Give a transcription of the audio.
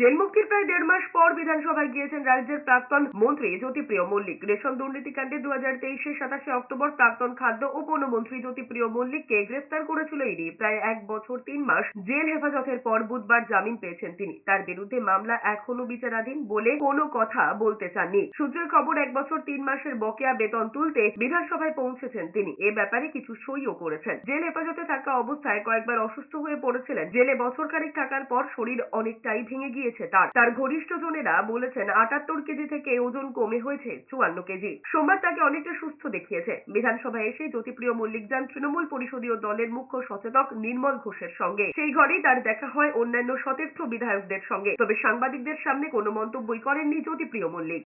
Jail মুক্তির প্রায় দেড় মাস পর বিধানসভায় গিয়েছেন রাজ্যের প্রাক্তন মন্ত্রী জ্যোতিপ্রিয় মল্লিক। রেশন দুর্নীতিকাণ্ডে দু হাজার তেইশের সাতাশে অক্টোবর প্রাক্তন খাদ্য ও উপমন্ত্রী জ্যোতিপ্রিয় মল্লিককে গ্রেফতার করেছিল ইডি। প্রায় এক বছর তিন মাস জেল হেফাজতের পর বুধবার জামিন পেয়েছেন তিনি। তার বিরুদ্ধে মামলা এখনও বিচারাধীন বলে কোনো কথা বলতে চাননি। সূত্রের খবর, এক বছর তিন মাসের বকেয়া বেতন তুলতে বিধানসভায় পৌঁছেছেন তিনি। এ ব্যাপারে কিছু সইও করেছেন। জেল হেফাজতে থাকা অবস্থায় কয়েকবার অসুস্থ হয়ে পড়েছিলেন। জেলে বছর থাকার পর শরীর অনেকটাই ভেঙে গিয়েছে তার। তার ঘনিষ্ঠজনেরা বলেছেন, আটাত্তর কেজি থেকে ওজন কমে হয়েছে চুয়ান্ন কেজি। সোমবার তাকে অনেকটা সুস্থ দেখিয়েছে। বিধানসভায় এসে জ্যোতিপ্রিয় মল্লিক যান তৃণমূল পরিষদীয় দলের মুখ্য সচেতক নির্মল ঘোষের সঙ্গে। সেই ঘরেই তার দেখা হয় অন্যান্য সতীর্থ বিধায়কদের সঙ্গে। তবে সাংবাদিকদের সামনে কোনো মন্তব্যই করেননি জ্যোতিপ্রিয় মল্লিক।